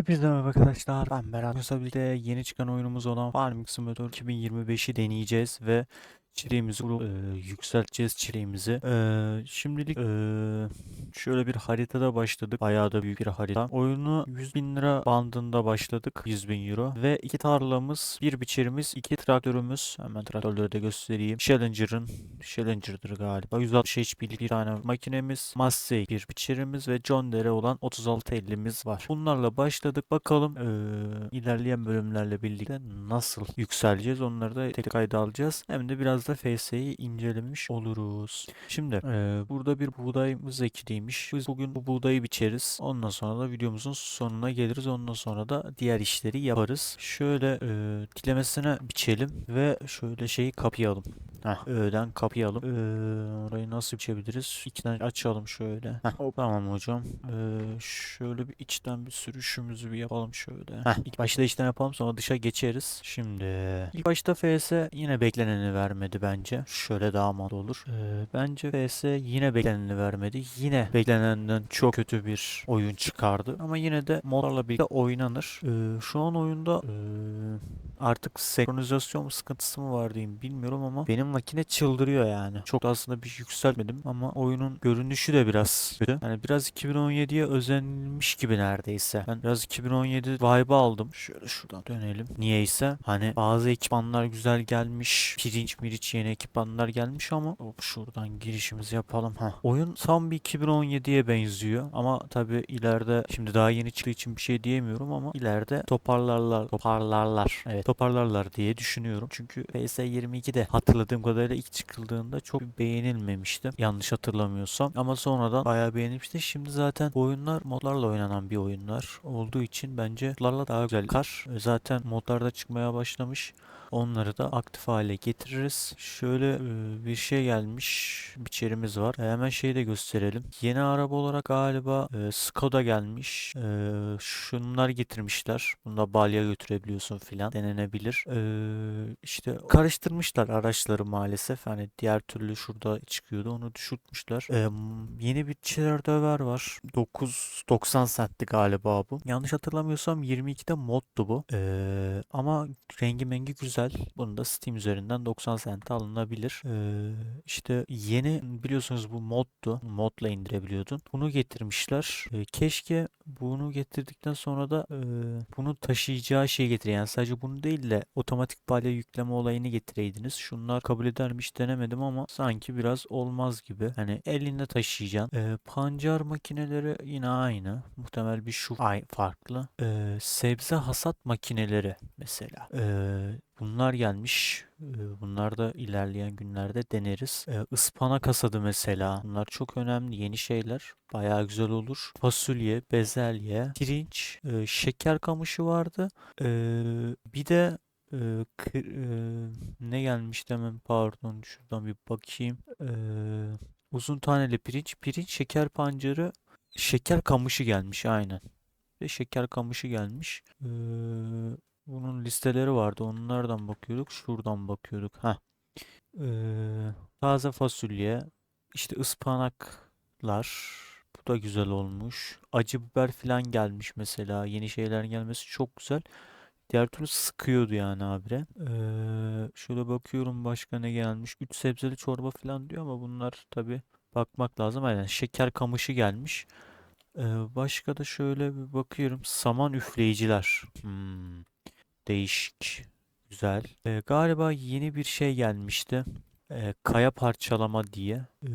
Hepinize merhaba arkadaşlar. Ben Berat. Birlikte yeni çıkan oyunumuz olan Farming Simulator 2025'i deneyeceğiz ve çileğimizi e, yükselteceğiz çileğimizi. E, şimdilik e, şöyle bir haritada başladık. Bayağı da büyük bir harita. Oyunu 100 bin lira bandında başladık. 100 bin euro. Ve iki tarlamız, bir biçerimiz, iki traktörümüz. Hemen traktörleri de göstereyim. Challenger'ın, Challenger'dır galiba. 160 HP'lik bir tane makinemiz. Massey bir biçerimiz ve John Deere olan 3650'miz var. Bunlarla başladık. Bakalım eee, ilerleyen bölümlerle birlikte nasıl yükseleceğiz. Onları da tek kayda alacağız. Hem de biraz da FS'yi incelemiş oluruz. Şimdi eee, burada bir buğdayımız ekiliymiş. Biz bugün bu buğdayı biçeriz. Ondan sonra da videomuzun sonuna geliriz. Ondan sonra da diğer işleri yaparız. Şöyle eee, dilemesine biçelim ve şöyle şeyi kapayalım. Heh, öğeden kapayalım. Ee, orayı nasıl biçebiliriz? İçten açalım şöyle. Heh, hop. Tamam hocam. Ee, şöyle bir içten bir sürüşümüzü bir yapalım şöyle. Heh, ilk başta içten yapalım sonra dışa geçeriz. Şimdi ilk başta FS yine bekleneni vermedi bence. Şöyle daha mantıklı olur. Ee, bence FS yine bekleneni vermedi. Yine beklenenden çok kötü bir oyun çıkardı. Ama yine de modlarla birlikte oynanır. Ee, şu an oyunda ee, artık senkronizasyon sıkıntısı mı var diyeyim bilmiyorum ama benim makine çıldırıyor yani. Çok da aslında bir yükseltmedim ama oyunun görünüşü de biraz kötü. Yani biraz 2017'ye özenilmiş gibi neredeyse. Ben biraz 2017 vibe aldım. Şöyle şuradan dönelim. Niyeyse hani bazı ekipmanlar güzel gelmiş. Pirinç miriç yeni ekipmanlar gelmiş ama hop şuradan girişimizi yapalım. ha. Oyun tam bir 2017'ye benziyor ama tabi ileride şimdi daha yeni çıktığı için bir şey diyemiyorum ama ileride toparlarlar toparlarlar. Evet toparlarlar diye düşünüyorum. Çünkü PS22'de hatırladığım kadarıyla ilk çıkıldığında çok beğenilmemişti. Yanlış hatırlamıyorsam. Ama sonradan bayağı beğenilmişti. Şimdi zaten bu oyunlar modlarla oynanan bir oyunlar olduğu için bence modlarla daha güzel kar. Zaten modlarda çıkmaya başlamış. Onları da aktif hale getiririz. Şöyle bir şey gelmiş. Biçerimiz var. Hemen şeyi de gösterelim. Yeni araba olarak galiba Skoda gelmiş. Şunlar getirmişler. Bunda balya götürebiliyorsun filan. Denenebilir. E, işte karıştırmışlar araçları maalesef. Hani diğer türlü şurada çıkıyordu. Onu düşürtmüşler. Yeni bir şeyler döver var. 9.90 centti galiba bu. Yanlış hatırlamıyorsam 22'de moddu bu. Ama rengi mengi güzel. Bunu da Steam üzerinden 90 sente alınabilir. Ee, işte yeni biliyorsunuz bu moddu. Modla indirebiliyordun. Bunu getirmişler. Ee, keşke bunu getirdikten sonra da e, bunu taşıyacağı şeyi getir. Yani sadece bunu değil de otomatik balya yükleme olayını getireydiniz. Şunlar kabul edermiş denemedim ama sanki biraz olmaz gibi. Hani elinde taşıyacaksın. Ee, pancar makineleri yine aynı. Muhtemel bir şu ay farklı. Ee, sebze hasat makineleri mesela. Ee, Bunlar gelmiş. Bunlar da ilerleyen günlerde deneriz. Ispanak hasadı mesela. Bunlar çok önemli yeni şeyler. Bayağı güzel olur. Fasulye, bezelye, pirinç, şeker kamışı vardı. Bir de ne gelmişti hemen pardon şuradan bir bakayım. Uzun taneli pirinç, pirinç, şeker pancarı, şeker kamışı gelmiş aynen. Ve şeker kamışı gelmiş. Ee, bunun listeleri vardı. Onlardan bakıyorduk. Şuradan bakıyorduk. Ha. taze fasulye, işte ıspanaklar. Bu da güzel olmuş. Acı biber falan gelmiş mesela. Yeni şeyler gelmesi çok güzel. Diğer türlü sıkıyordu yani abire. Ee, şöyle bakıyorum başka ne gelmiş. Üç sebzeli çorba falan diyor ama bunlar tabi bakmak lazım. Aynen şeker kamışı gelmiş. Ee, başka da şöyle bir bakıyorum. Saman üfleyiciler. Hmm. Değişik. Güzel. Ee, galiba yeni bir şey gelmişti. Ee, kaya parçalama diye. Ee,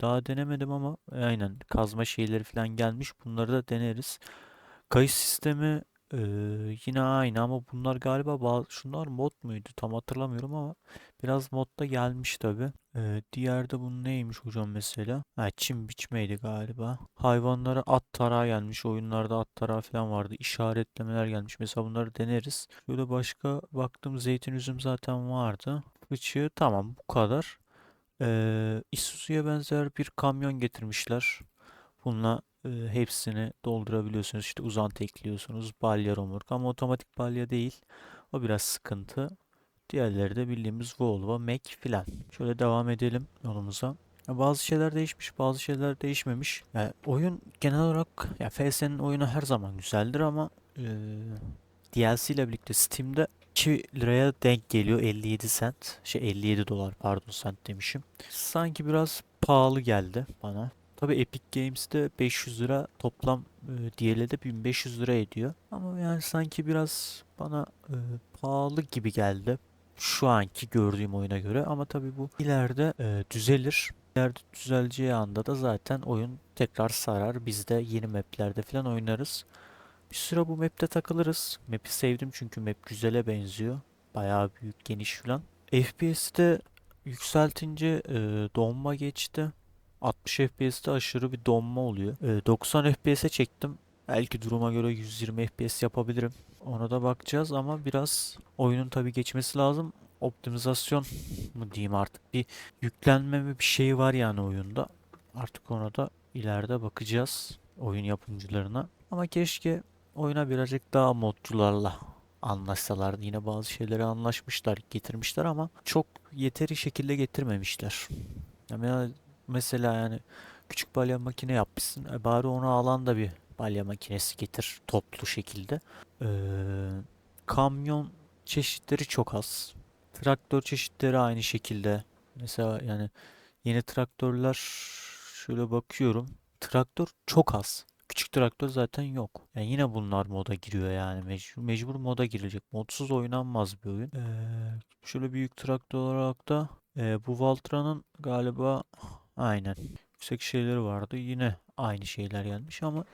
daha denemedim ama aynen kazma şeyleri falan gelmiş. Bunları da deneriz. Kayış sistemi yine aynı ama bunlar galiba bazı, şunlar mod muydu? Tam hatırlamıyorum ama biraz modda gelmiş tabi. Ee, diğer de bu neymiş hocam mesela? Ha, çim biçmeydi galiba. Hayvanlara at tarağı gelmiş. Oyunlarda at tarağı falan vardı. İşaretlemeler gelmiş. Mesela bunları deneriz. Şöyle başka baktım zeytin üzüm zaten vardı. Fıçı tamam bu kadar. Ee, Isuzu'ya benzer bir kamyon getirmişler. Bununla hepsini doldurabiliyorsunuz. İşte uzantı ekliyorsunuz. Balya romork ama otomatik balya değil. O biraz sıkıntı. Diğerleri de bildiğimiz Volvo, Mac filan. Şöyle devam edelim yolumuza. Bazı şeyler değişmiş, bazı şeyler değişmemiş. Yani oyun genel olarak ya FS'nin oyunu her zaman güzeldir ama e, DLC ile birlikte Steam'de 2 liraya denk geliyor 57 cent. Şey 57 dolar pardon cent demişim. Sanki biraz pahalı geldi bana. Tabii Epic Games'te 500 lira toplam e, diğerleri de 1500 lira ediyor. Ama yani sanki biraz bana e, pahalı gibi geldi. Şu anki gördüğüm oyuna göre ama tabii bu ileride e, düzelir. İleride düzeleceği anda da zaten oyun tekrar sarar. Biz de yeni maplerde falan oynarız. Bir süre bu map'te takılırız. Map'i sevdim çünkü map güzele benziyor. Bayağı büyük, geniş falan. FPS'te yükseltince e, donma geçti. 60 FPS'te aşırı bir donma oluyor. E, 90 FPS'e çektim. Belki duruma göre 120 FPS yapabilirim. Ona da bakacağız ama biraz oyunun tabii geçmesi lazım. Optimizasyon mu diyeyim artık bir yüklenme mi bir şey var yani oyunda. Artık ona da ileride bakacağız oyun yapımcılarına. Ama keşke oyuna birazcık daha modcularla anlaşsalardı. Yine bazı şeyleri anlaşmışlar, getirmişler ama çok yeteri şekilde getirmemişler. Yani mesela yani küçük balya makine yapmışsın. E bari onu alan da bir balya makinesi getir toplu şekilde. Ee, kamyon çeşitleri çok az. Traktör çeşitleri aynı şekilde. Mesela yani yeni traktörler şöyle bakıyorum. Traktör çok az. Küçük traktör zaten yok. Yani yine bunlar moda giriyor yani mecbur, mecbur moda girilecek. Modsuz oynanmaz bir oyun. Ee, şöyle büyük traktör olarak da e, bu Valtra'nın galiba aynen yüksek şeyleri vardı. Yine aynı şeyler gelmiş ama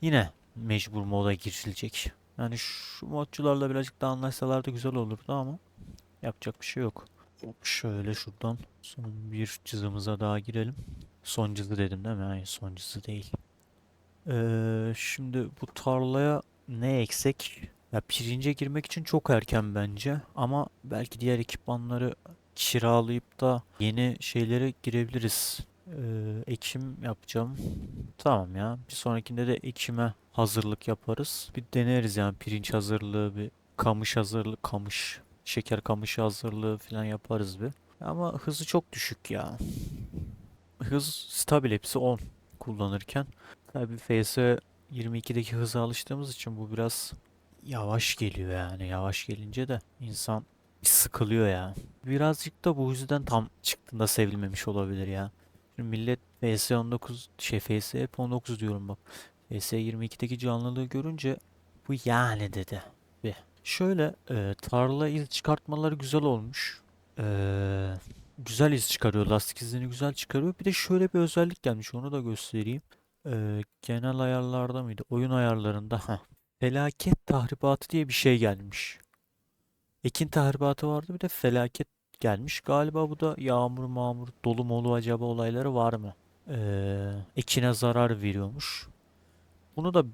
yine mecbur moda girilecek. Yani şu modcularla birazcık daha anlaşsalar da güzel olurdu ama yapacak bir şey yok. Şöyle şuradan son bir cızımıza daha girelim. Son cızı dedim değil mi? Hayır son cızı değil. Ee, şimdi bu tarlaya ne eksek? Ya pirince girmek için çok erken bence ama belki diğer ekipmanları kiralayıp da yeni şeylere girebiliriz. Ee, ekim yapacağım. Tamam ya. Bir sonrakinde de ekime hazırlık yaparız. Bir deneriz yani pirinç hazırlığı, bir kamış hazırlığı, kamış, şeker kamışı hazırlığı falan yaparız bir. Ama hızı çok düşük ya. Hız stabil hepsi 10 kullanırken. Tabii FS 22'deki hıza alıştığımız için bu biraz yavaş geliyor yani. Yavaş gelince de insan sıkılıyor ya. Birazcık da bu yüzden tam çıktığında sevilmemiş olabilir ya. Millet FS 19 şey FS hep 19 diyorum bak. FS 22'deki canlılığı görünce bu yani dedi. Bir. Şöyle e, tarla iz çıkartmaları güzel olmuş. Eee güzel iz çıkarıyor. Lastik izini güzel çıkarıyor. Bir de şöyle bir özellik gelmiş. Onu da göstereyim. Ee, genel ayarlarda mıydı? Oyun ayarlarında. Heh. Felaket tahribatı diye bir şey gelmiş. Ekin tahribatı vardı. Bir de felaket gelmiş. Galiba bu da yağmur mağmur dolu molu acaba olayları var mı? Ee, ekine zarar veriyormuş. Bunu da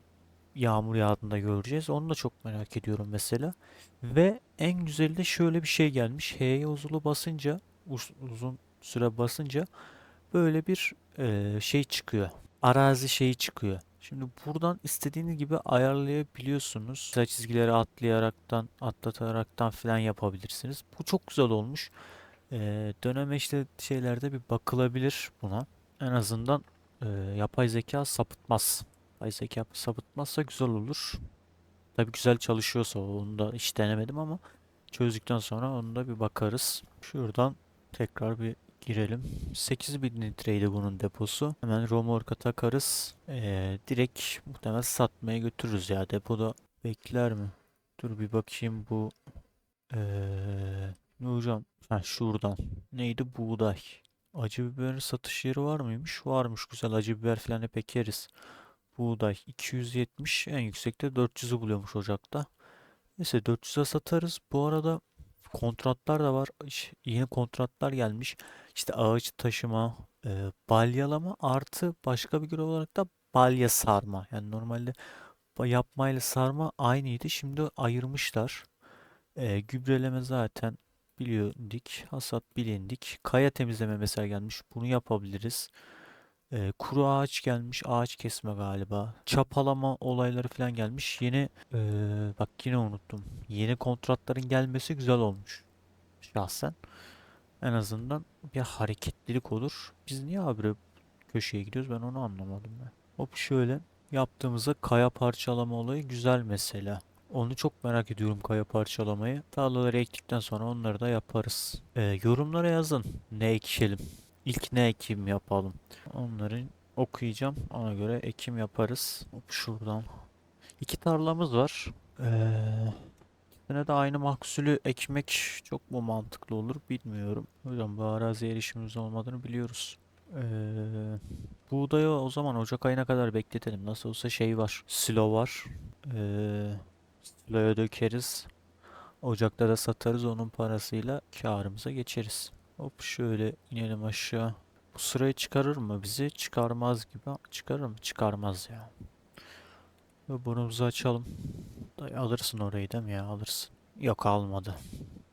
yağmur yağdığında göreceğiz. Onu da çok merak ediyorum mesela. Ve en güzeli de şöyle bir şey gelmiş. H'ye uzulu basınca uz- uzun süre basınca böyle bir e, şey çıkıyor. Arazi şeyi çıkıyor. Şimdi buradan istediğiniz gibi ayarlayabiliyorsunuz. Güzel çizgileri atlayaraktan, atlataraktan falan yapabilirsiniz. Bu çok güzel olmuş. E, döneme işte şeylerde bir bakılabilir buna. En azından e, yapay zeka sapıtmaz. Yapay zeka sapıtmazsa güzel olur. Tabii güzel çalışıyorsa onu da hiç denemedim ama çözdükten sonra onu da bir bakarız. Şuradan tekrar bir girelim. 8000 litreydi bunun deposu. Hemen romorka takarız. Ee, direkt muhtemelen satmaya götürürüz ya. Depoda bekler mi? Dur bir bakayım bu. Ee, ne hocam? Ha şuradan. Neydi? Buğday. Acı biberin satış yeri var mıymış? Varmış. Güzel acı biber falan hep ekeriz. Buğday 270 en yüksekte 400'ü buluyormuş Ocak'ta. Neyse 400'e satarız. Bu arada kontratlar da var. Yeni kontratlar gelmiş. İşte ağaç taşıma, e, balyalama artı başka bir görev olarak da balya sarma. Yani normalde yapmayla sarma aynıydı. Şimdi ayırmışlar. E, gübreleme zaten biliyorduk. Hasat bilindik. Kaya temizleme mesela gelmiş. Bunu yapabiliriz. Ee, kuru ağaç gelmiş. Ağaç kesme galiba. Çapalama olayları falan gelmiş. Yeni ee, bak yine unuttum. Yeni kontratların gelmesi güzel olmuş. Şahsen. En azından bir hareketlilik olur. Biz niye abi köşeye gidiyoruz ben onu anlamadım ben. Hop şöyle. yaptığımızda kaya parçalama olayı güzel mesela. Onu çok merak ediyorum kaya parçalamayı. Tarlaları ektikten sonra onları da yaparız. Ee, yorumlara yazın. Ne ekişelim? İlk ne ekim yapalım? Onları okuyacağım. Ona göre ekim yaparız. Hop şuradan. İki tarlamız var. Ee, ikisine de aynı mahsulü ekmek çok mu mantıklı olur bilmiyorum. O yüzden bu araziye erişimimiz olmadığını biliyoruz. Ee, buğdayı o zaman Ocak ayına kadar bekletelim. Nasıl olsa şey var. Silo var. Ee, siloya dökeriz. Ocakta da satarız. Onun parasıyla karımıza geçeriz. Hop şöyle inelim aşağı. Bu sırayı çıkarır mı bizi? Çıkarmaz gibi. Çıkarır mı? Çıkarmaz ya. Ve burnumuzu açalım. Dayı alırsın orayı değil mi ya? Alırsın. Yok almadı.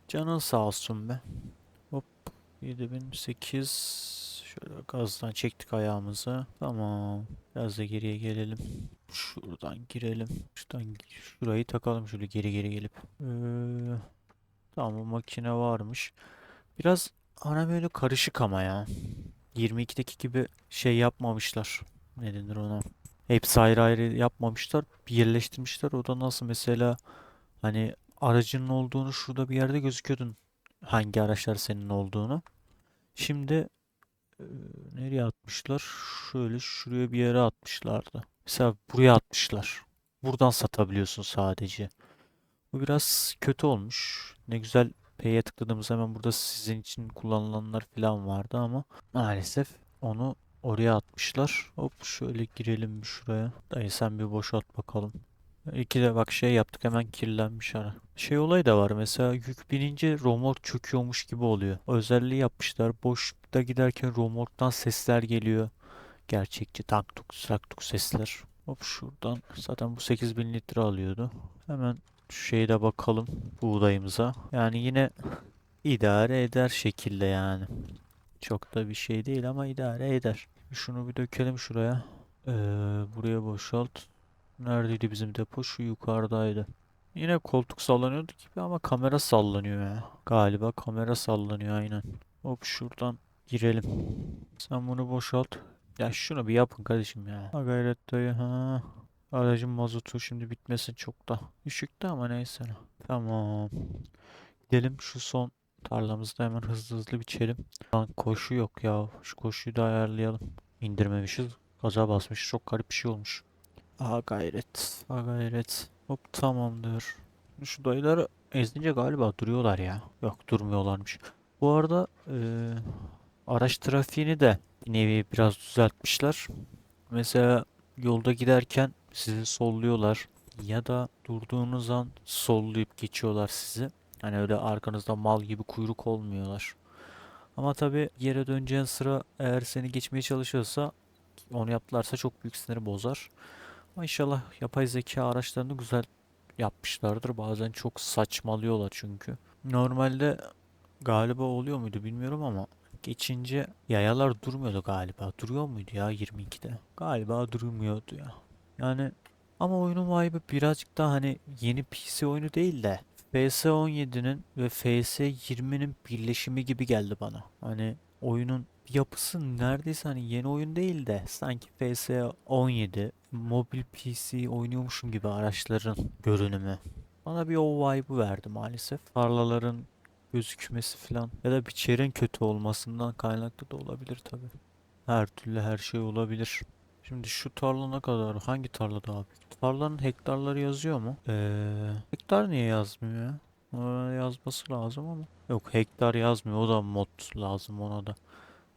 Canın sağ olsun be. Hop 7008 Şöyle gazdan çektik ayağımızı. Tamam. Biraz da geriye gelelim. Şuradan girelim. Şuradan şurayı takalım şöyle geri geri gelip. Ee, tamam makine varmış. Biraz ana böyle karışık ama ya. 22'deki gibi şey yapmamışlar. Ne denir ona? Hepsi ayrı ayrı yapmamışlar. Birleştirmişler. O da nasıl mesela hani aracının olduğunu şurada bir yerde gözüküyordun. Hangi araçlar senin olduğunu. Şimdi e, nereye atmışlar? Şöyle şuraya bir yere atmışlardı. Mesela buraya atmışlar. Buradan satabiliyorsun sadece. Bu biraz kötü olmuş. Ne güzel P'ye tıkladığımız hemen burada sizin için kullanılanlar falan vardı ama maalesef onu oraya atmışlar. Hop şöyle girelim şuraya. Dayı sen bir boşalt bakalım. İki de bak şey yaptık hemen kirlenmiş ara. Şey olayı da var mesela yük binince romork çöküyormuş gibi oluyor. Özelliği yapmışlar. Boşlukta giderken romorktan sesler geliyor. Gerçekçi tak tuk sesler. Hop şuradan zaten bu 8000 litre alıyordu. Hemen şu de bakalım buğdayımıza. Yani yine idare eder şekilde yani. Çok da bir şey değil ama idare eder. Şunu bir dökelim şuraya. Ee, buraya boşalt. Neredeydi bizim depo? Şu yukarıdaydı. Yine koltuk sallanıyordu gibi ama kamera sallanıyor ya. Galiba kamera sallanıyor aynen. Hop şuradan girelim. Sen bunu boşalt. Ya şunu bir yapın kardeşim ya. Ha gayret dayı ha. Aracın mazotu şimdi bitmesin çok da. Düşüktü ama neyse. Tamam. Gidelim şu son tarlamızda hemen hızlı hızlı biçelim. Lan koşu yok ya. Şu koşuyu da ayarlayalım. İndirmemişiz. Gaza basmış. Çok garip bir şey olmuş. Aha gayret. Aha gayret. Hop tamamdır. Şu dayıları ezdince galiba duruyorlar ya. Yok durmuyorlarmış. Bu arada eee, araç trafiğini de bir nevi biraz düzeltmişler. Mesela yolda giderken sizi solluyorlar ya da durduğunuz an sollayıp geçiyorlar sizi. Hani öyle arkanızda mal gibi kuyruk olmuyorlar. Ama tabii yere döneceğin sıra eğer seni geçmeye çalışıyorsa onu yaptılarsa çok büyük siniri bozar. Ama inşallah yapay zeka araçlarını güzel yapmışlardır. Bazen çok saçmalıyorlar çünkü. Normalde galiba oluyor muydu bilmiyorum ama geçince yayalar durmuyordu galiba. Duruyor muydu ya 22'de? Galiba durmuyordu ya. Yani ama oyunun vibe'ı birazcık daha hani yeni PC oyunu değil de FS17'nin ve FS20'nin birleşimi gibi geldi bana. Hani oyunun yapısı neredeyse hani yeni oyun değil de sanki FS17 mobil PC oynuyormuşum gibi araçların görünümü. Bana bir o vibe'ı verdi maalesef. Tarlaların gözükmesi falan ya da biçerin kötü olmasından kaynaklı da olabilir tabi. Her türlü her şey olabilir. Şimdi şu tarla ne kadar? Hangi tarla daha büyük? Tarlanın hektarları yazıyor mu? Ee, hektar niye yazmıyor ya? Ona yazması lazım ama. Yok hektar yazmıyor. O da mod lazım ona da.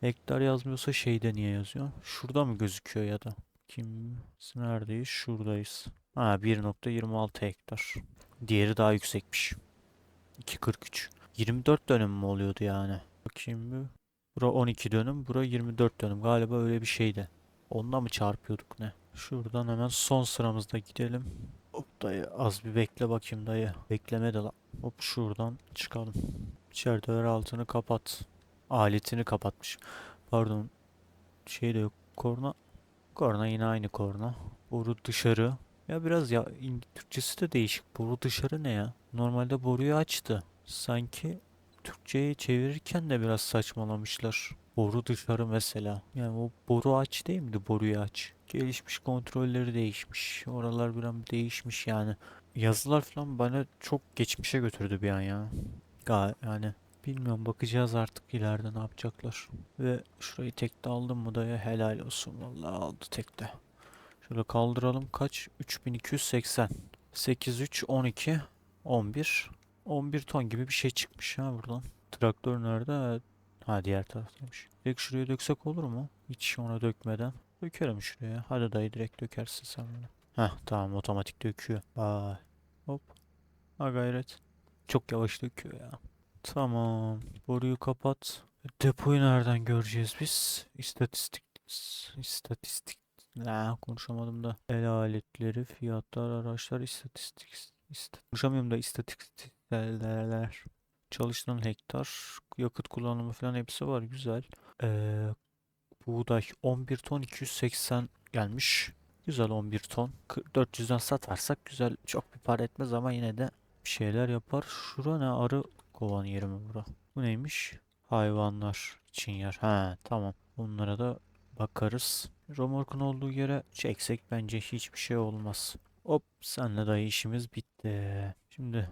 Hektar yazmıyorsa şeyde niye yazıyor? Şurada mı gözüküyor ya da? Kim? Neredeyiz? Şuradayız. Ha 1.26 hektar. Diğeri daha yüksekmiş. 2.43. 24 dönüm mü oluyordu yani? Bakayım bir. Bura 12 dönüm, bura 24 dönüm. Galiba öyle bir şeydi. Onunla mı çarpıyorduk ne? Şuradan hemen son sıramızda gidelim. Hop dayı az bir bekle bakayım dayı. Bekleme de la. Hop şuradan çıkalım. İçeride ver altını kapat. Aletini kapatmış. Pardon. Şey de yok. Korna. Korna yine aynı korna. Boru dışarı. Ya biraz ya Türkçesi de değişik. Boru dışarı ne ya? Normalde boruyu açtı. Sanki Türkçe'ye çevirirken de biraz saçmalamışlar. Boru dışarı mesela. Yani o boru aç değil miydi? Boruyu aç. Gelişmiş kontrolleri değişmiş. Oralar bir an değişmiş yani. Yazılar falan bana çok geçmişe götürdü bir an ya. Yani bilmiyorum bakacağız artık ileride ne yapacaklar. Ve şurayı tekte aldım mı da ya helal olsun vallahi aldı tekte. Şöyle kaldıralım kaç? 3280. 8 3 12 11 11 ton gibi bir şey çıkmış ha buradan. Traktör nerede? Ha diğer taraftaymış. Direkt şuraya döksek olur mu? Hiç ona dökmeden. Dökerim şuraya. Hadi dayı direkt dökersin sen bunu. Heh tamam otomatik döküyor. Vay. Hop. Ha gayret. Çok yavaş döküyor ya. Tamam. Boruyu kapat. Depoyu nereden göreceğiz biz? İstatistik. İstatistik. Ne konuşamadım da. El aletleri, fiyatlar, araçlar, istatistik. İsta konuşamıyorum da istatistikler. Çalışılan hektar, yakıt kullanımı falan hepsi var. Güzel. Ee, buğday 11 ton 280 gelmiş. Güzel 11 ton. Kı- 400'den satarsak güzel. Çok bir para etmez ama yine de bir şeyler yapar. Şura ne? Arı kovan yeri mi bura? Bu neymiş? Hayvanlar için yer. Ha tamam. Bunlara da bakarız. Romorkun olduğu yere çeksek bence hiçbir şey olmaz. Hop senle dayı işimiz bitti. Şimdi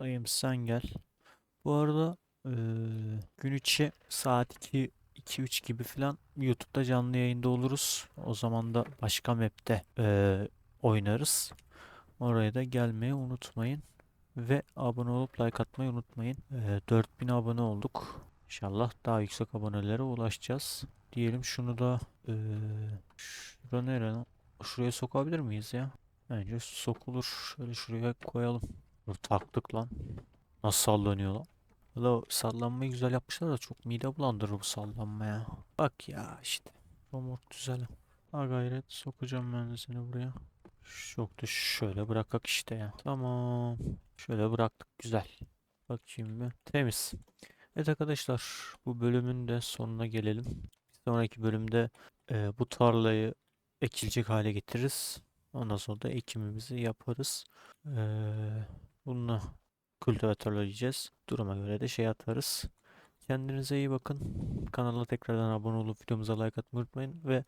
dayım sen gel. Bu arada eee, gün içi saat 2 2-3 gibi falan YouTube'da canlı yayında oluruz. O zaman da başka map'te eee, oynarız. Oraya da gelmeyi unutmayın. Ve abone olup like atmayı unutmayın. Eee 4000 abone olduk. İnşallah daha yüksek abonelere ulaşacağız. Diyelim şunu da eee şura nere lan? Şuraya sokabilir miyiz ya? Bence sokulur. Şöyle şuraya koyalım. Taktık lan. Nasıl sallanıyor lan? Valla sallanmayı güzel yapmışlar da çok mide bulandırır bu sallanma ya. Bak ya işte. Romort güzel. Ha gayret sokacağım ben de seni buraya. Da şöyle bırakak işte ya. Tamam. Şöyle bıraktık güzel. Bakayım bir. Temiz. Evet arkadaşlar bu bölümün de sonuna gelelim. Bir sonraki bölümde e, bu tarlayı ekilecek hale getiririz. Ondan sonra da ekimimizi yaparız. Ee, bununla kültivatörler yiyeceğiz. Duruma göre de şey atarız. Kendinize iyi bakın. Kanala tekrardan abone olup videomuza like atmayı unutmayın. Ve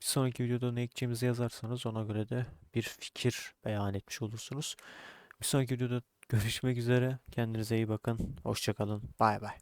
bir sonraki videoda ne ekeceğimizi yazarsanız ona göre de bir fikir beyan etmiş olursunuz. Bir sonraki videoda görüşmek üzere. Kendinize iyi bakın. Hoşçakalın. Bay bay.